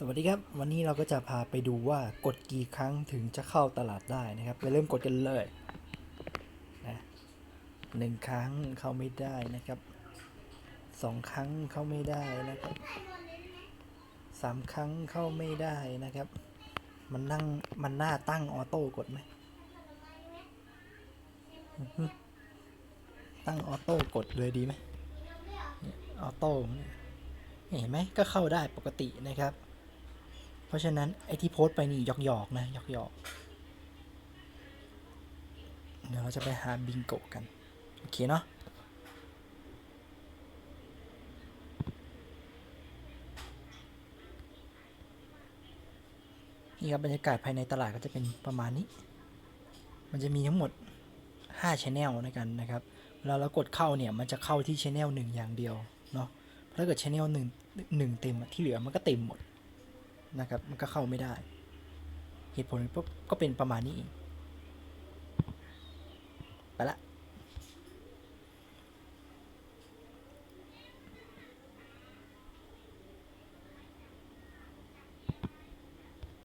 สวัสดีครับ วันนี้เราก็จะพาไปดูว่ากดกี่ครั้งถึงจะเข้าตลาดได้นะครับไปเริ่มกดกันเลยนะหนึ่งครั้งเข้าไม่ได้นะครับสองครั้งเข้าไม่ได้นะครับสามครั้งเข้าไม่ได้นะครับ มันนั่งมันหน้าตั้งออโต้กดไหมตั้งออโต้กดเลยดีไหมออโต้เห็นไหมก็เข้าได้ปกตินะครับ เพราะฉะนั้นไอ้ที่โพสต์ไปนี่หยอกๆนะหยอกๆเดี๋ยวเราจะไปหาบิงโกกัน โอเคเนาะนี่ครับบรรยากาศภายในตลาดก็จะเป็นประมาณนี้ มันจะมีทั้งหมด5 Channel ในกันนะครับ เวลาเรากดเข้าเนี่ย มันจะเข้าที่ Channel 1 อย่างเดียวเนาะถ้าเกิด Channel 1 1 เต็มที่เหลือมันก็เต็มหมด นะครับ มันก็เข้าไม่ได้ เหตุผลก็เป็นประมาณนี้ไปละ